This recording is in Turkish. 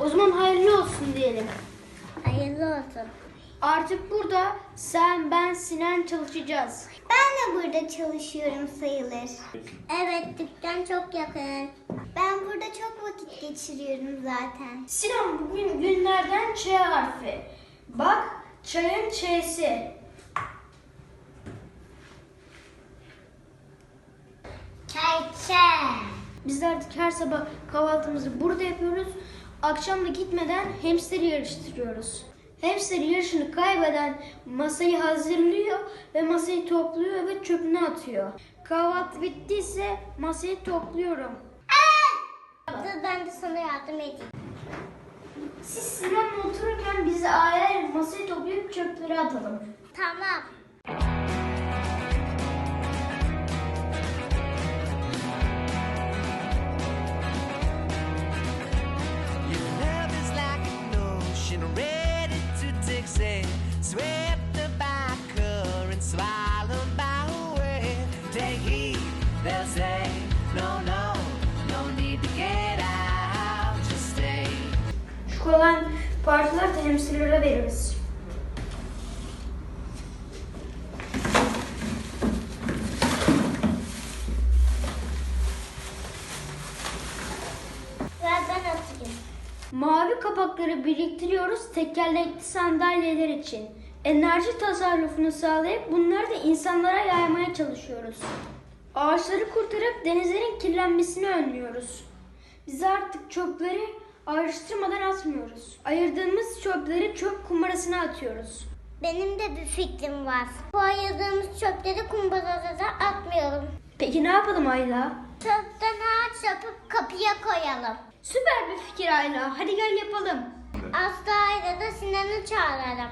O zaman hayırlı olsun diyelim. Hayırlı olsun. Artık burada sen, ben, Sinan çalışacağız. Ben de burada çalışıyorum sayılır. Evet, dükkan çok yakın. Ben burada çok vakit geçiriyorum zaten. Sinan bugün günlerden Ç harfi. Bak çayın Ç'si. Çayçe. Biz de artık her sabah kahvaltımızı burada yapıyoruz. Akşam da gitmeden hamster yarıştırıyoruz. Hamster yarışını kaybeden masayı hazırlıyor ve masayı topluyor ve çöpüne atıyor. Kahvaltı bittiyse masayı topluyorum. Dur ben de sana yardım edeyim. Siz Sinan'la otururken biz ayrı masayı toplayıp çöpleri atalım. Tamam. Parçalar da hamsterlara veririz. Mavi kapakları biriktiriyoruz tekerlekli sandalyeler için. Enerji tasarrufunu sağlayıp bunları da insanlara yaymaya çalışıyoruz. Ağaçları kurtarıp denizlerin kirlenmesini önlüyoruz. Biz artık çöpleri ayrıştırmadan atmıyoruz. Ayırdığımız çöpleri çöp kumarasına atıyoruz. Benim de bir fikrim var. Bu ayırdığımız çöpleri kumbarada atmayalım. Peki ne yapalım Ayla? Çöpten ağaç yapıp kapıya koyalım. Süper bir fikir Ayla. Hadi gel yapalım. Aslı ayda da Sinan'ı çağıralım.